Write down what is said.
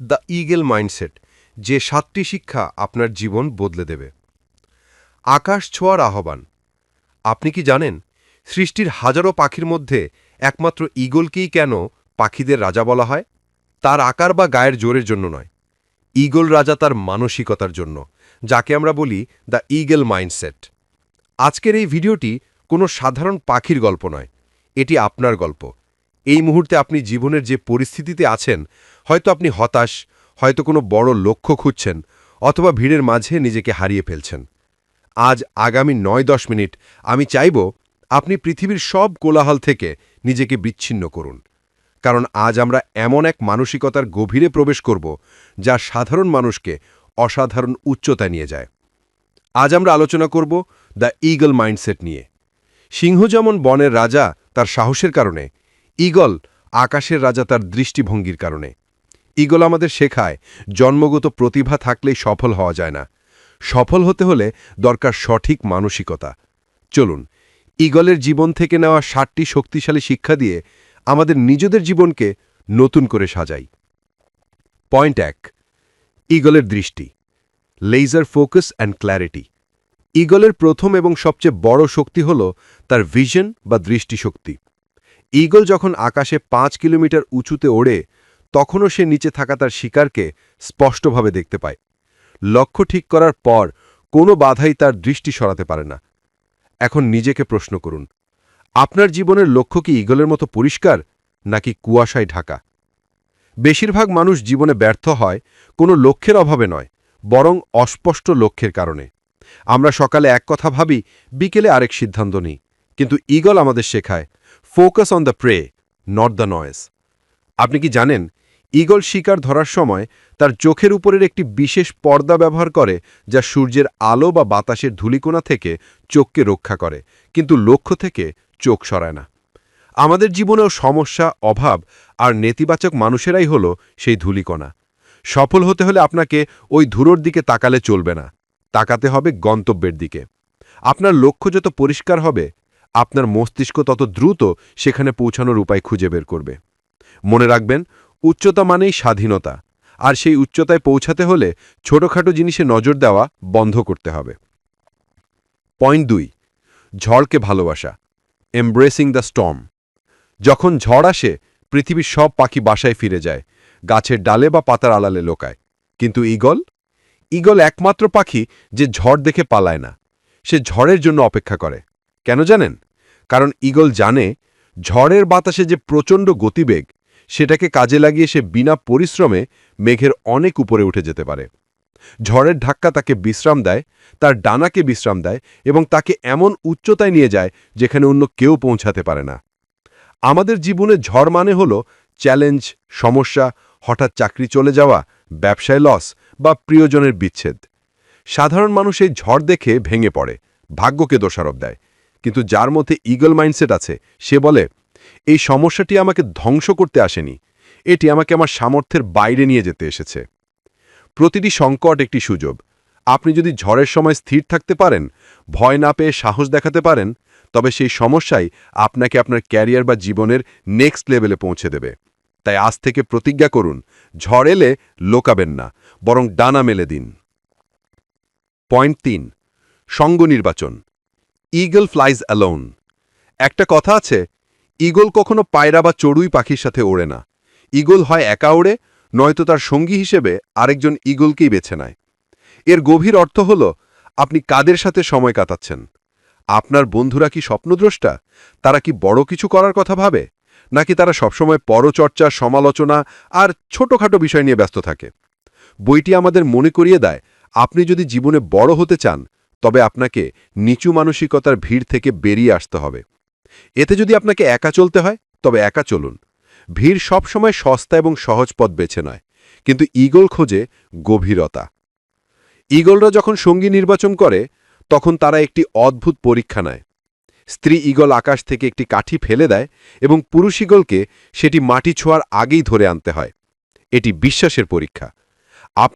The eagle mindset, যে সাতটি শিক্ষা আপনার জীবন বদলে দেবে। আকাশ ছোঁয়ার আহ্বান, আপনি কি জানেন, সৃষ্টির হাজারো পাখির মধ্যে একমাত্র ঈগলকেই কেন পাখিদের রাজা বলা হয়? তার আকার বা গায়ের জোরের জন্য নয়। ঈগল রাজা তার মানসিকতার জন্য, যাকে আমরা বলি দ্য ঈগল মাইন্ডসেট। আজকের এই ভিডিওটি কোনো সাধারণ পাখির গল্প নয়, এটি আপনার গল্প। এই মুহূর্তে আপনি জীবনের যে পরিস্থিতিতে আছেন, হয়তো আপনি হতাশ, হয়তো কোনো বড় লক্ষ্য খুঁজছেন, অথবা ভিড়ের মাঝে নিজেকে হারিয়ে ফেলছেন। আজ আগামী নয় দশ মিনিট আমি চাইব আপনি পৃথিবীর সব কোলাহল থেকে নিজেকে বিচ্ছিন্ন করুন। কারণ আজ আমরা এমন এক মানসিকতার গভীরে প্রবেশ করব, যা সাধারণ মানুষকে অসাধারণ উচ্চতায় নিয়ে যায়। আজ আমরা আলোচনা করব দ্য ইগল মাইন্ডসেট নিয়ে। সিংহ যেমন বনের রাজা, তার সাহসের কারণে ঈগল আকাশের রাজা তার দৃষ্টিভঙ্গির কারণে। ঈগল আমাদের শেখায়, জন্মগত প্রতিভা থাকলেই সফল হওয়া যায় না। সফল হতে হলে দরকার সঠিক মানসিকতা। চলুন, ঈগলের জীবন থেকে নেওয়া ষাটটি শক্তিশালী শিক্ষা দিয়ে আমাদের নিজেদের জীবনকে নতুন করে সাজাই। পয়েন্ট এক, ঈগলের দৃষ্টি, লেজার ফোকাস অ্যান্ড ক্ল্যারিটি। ঈগলের প্রথম এবং সবচেয়ে বড় শক্তি হল তার ভিশন বা দৃষ্টিশক্তি। ঈগল যখন আকাশে পাঁচ কিলোমিটার উঁচুতে ওড়ে, তখনও সে নিচে থাকা তার শিকারকে স্পষ্টভাবে দেখতে পায়। লক্ষ্য ঠিক করার পর কোনো বাধাই তার দৃষ্টি সরাতে পারে না। এখন নিজেকে প্রশ্ন করুন, আপনার জীবনের লক্ষ্য কি ঈগলের মতো পরিষ্কার, নাকি কুয়াশায় ঢাকা? বেশিরভাগ মানুষ জীবনে ব্যর্থ হয় কোনো লক্ষ্যের অভাবে নয়, বরং অস্পষ্ট লক্ষ্যের কারণে। আমরা সকালে এক কথা ভাবি, বিকেলে আরেক সিদ্ধান্ত নিই। কিন্তু ঈগল আমাদের শেখায় focus on the prey not the noise আপনি কি জানেন, ঈগল শিকার ধরার সময় তার চোখের উপরের একটি বিশেষ পর্দা ব্যবহার করে যা সূর্যের আলো বা বাতাসের ধূলিকোনা থেকে চোখকে রক্ষা করে, কিন্তু লক্ষ্য থেকে চোখ সরায় না। আমাদের জীবনেও সমস্যা, অভাব আর নেতিবাচক মানুষেরাই হল সেই ধূলিকণা। সফল হতে হলে আপনাকে ওই ধুলোর দিকে তাকালে চলবে না, তাকাতে হবে গন্তব্যের দিকে। আপনার লক্ষ্য যত পরিষ্কার হবে আপনার মস্তিষ্ক তত দ্রুত সেখানে পৌঁছানোর উপায় খুঁজে বের করবে। মনে রাখবেন, উচ্চতা মানেই স্বাধীনতা, আর সেই উচ্চতায় পৌঁছাতে হলে ছোটখাটো জিনিসে নজর দেওয়া বন্ধ করতে হবে। পয়েন্ট দুই, ঝড়কে ভালোবাসা এমব্রেসিং দ্য স্টর্ম যখন ঝড় আসে, পৃথিবীর সব পাখি বাসায় ফিরে যায়, গাছের ডালে বা পাতার আড়ালে লোকায়। কিন্তু ঈগল? ঈগল একমাত্র পাখি যে ঝড় দেখে পালায় না, সে ঝড়ের জন্য অপেক্ষা করে। কেন জানেন? কারণ ঈগল জানে, ঝড়ের বাতাসে যে প্রচণ্ড গতিবেগ, সেটাকে কাজে লাগিয়ে সে বিনা পরিশ্রমে মেঘের অনেক উপরে উঠে যেতে পারে। ঝড়ের ধাক্কা তাকে বিশ্রাম দেয়, তার ডানাকে বিশ্রাম দেয় এবং তাকে এমন উচ্চতায় নিয়ে যায় যেখানে অন্য কেউ পৌঁছাতে পারে না। আমাদের জীবনে ঝড় মানে হল চ্যালেঞ্জ, সমস্যা, হঠাৎ চাকরি চলে যাওয়া, ব্যবসায় লস বা প্রিয়জনের বিচ্ছেদ। সাধারণ মানুষ এই ঝড় দেখে ভেঙে পড়ে, ভাগ্যকে দোষারোপ দেয়। কিন্তু যার মধ্যে ইগল মাইন্ডসেট আছে, সে বলে, এই সমস্যাটি আমাকে ধ্বংস করতে আসেনি। এটি আমাকে আমার সামর্থ্যের বাইরে নিয়ে যেতে এসেছে। প্রতিটি সংকট একটি সুযোগ। আপনি যদি ঝড়ের সময় স্থির থাকতে পারেন, ভয় না পেয়ে সাহস দেখাতে পারেন, তবে সেই সমস্যাই আপনাকে আপনার ক্যারিয়ার বা জীবনের নেক্সট লেভেলে পৌঁছে দেবে। তাই আজ থেকে প্রতিজ্ঞা করুন, ঝড় এলে লোকাবেন না, বরং ডানা মেলে দিন। পয়েন্ট তিন, সঙ্গ নির্বাচন। ইগল ফ্লাইজ অ্যালোন একটা কথা আছে ইগল কখনো পায়রা বা চড়ুই পাখির সাথে ওড়ে না। ইগল হয় একা ওড়ে, নয়তো তার সঙ্গী হিসেবে আরেকজন ইগলকেই বেছে নেয়। এর গভীর অর্থ হল, আপনি কাদের সাথে সময় কাটাচ্ছেন? আপনার বন্ধুরা কি স্বপ্নদ্রষ্টা? তারা কি বড় কিছু করার কথা ভাবে? নাকি তারা সবসময় পরচর্চা, সমালোচনা আর ছোটখাটো বিষয় নিয়ে ব্যস্ত থাকে? বইটি আমাদের মনে করিয়ে দেয়, আপনি যদি জীবনে বড় হতে চান তবে আপনাকে নিচু মানসিকতার ভিড় থেকে বেরিয়ে আসতে হবে। এতে যদি আপনাকে একা চলতে হয়, তবে একা চলুন। ভিড় সবসময় সস্তা এবং সহজ পথ বেছে নয়, কিন্তু ইগল খোঁজে গভীরতা। ইগলরা যখন সঙ্গী নির্বাচন করে, তখন তারা একটি অদ্ভুত পরীক্ষা নেয়। স্ত্রী ইগল আকাশ থেকে একটি কাঠি ফেলে দেয় এবং পুরুষ ইগলকে সেটি মাটি ছোঁয়ার আগেই ধরে আনতে হয়। এটি বিশ্বাসের পরীক্ষা।